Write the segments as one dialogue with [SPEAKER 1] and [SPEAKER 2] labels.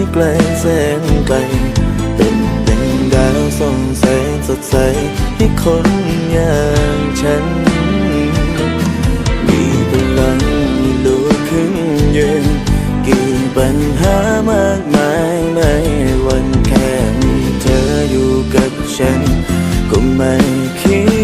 [SPEAKER 1] ที่ไกลแสนไกล เป็นดังดาวส่องแสงสดใสให้คนอย่างฉัน มีพลังลุกขึ้นยืนกี่ปัญหามากมายไม่วันแค่มีเธออยู่กับฉัน ก็ไม่คิด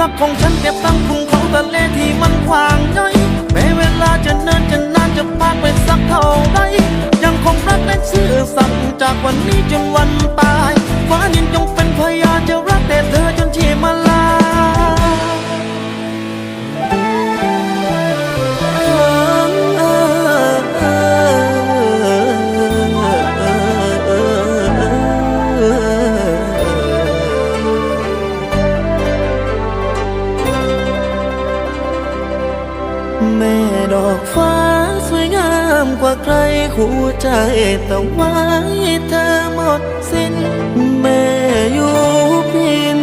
[SPEAKER 1] รักของฉันเก็บ
[SPEAKER 2] ตั้งคุงของทะเลที่มันกว้างใหญ่แม้เวลาจะเนินจะนานจะผ่านไปสักเท่าไรยังคงรักและซื่อสัตย์จากวันนี้จนวันตายฟ้าดินจงเป็นพยานจะรักแต่เธอ
[SPEAKER 1] อกฟ้าสวยงามกว่าใครคู่ใจแต่ไว้เธอหมดสิ้นแม่อยู่พิน